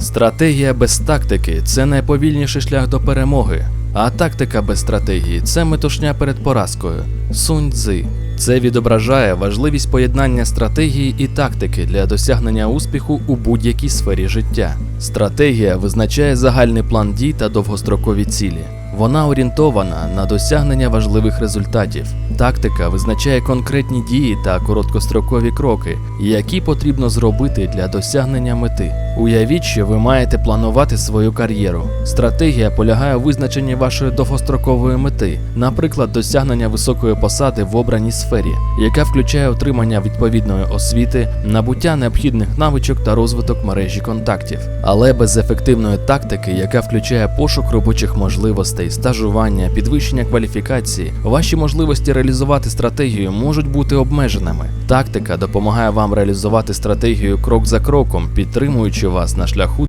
Стратегія без тактики це найповільніший шлях до перемоги, а тактика без стратегії це метушня перед поразкою. Сунь Цзи. Це відображає важливість поєднання стратегії і тактики для досягнення успіху у будь-якій сфері життя. Стратегія визначає загальний план дій та довгострокові цілі. Вона орієнтована на досягнення важливих результатів. Тактика визначає конкретні дії та короткострокові кроки, які потрібно зробити для досягнення мети. Уявіть, що ви маєте планувати свою кар'єру. Стратегія полягає у визначенні вашої довгострокової мети, наприклад, досягнення високої посади в обраній сфері, яка включає отримання відповідної освіти, набуття необхідних навичок та розвиток мережі контактів. Але без ефективної тактики, яка включає пошук робочих можливостей, стажування, підвищення кваліфікації, ваші можливості реалізувати стратегію можуть бути обмеженими. Тактика допомагає вам реалізувати стратегію крок за кроком, підтримуючи вас на шляху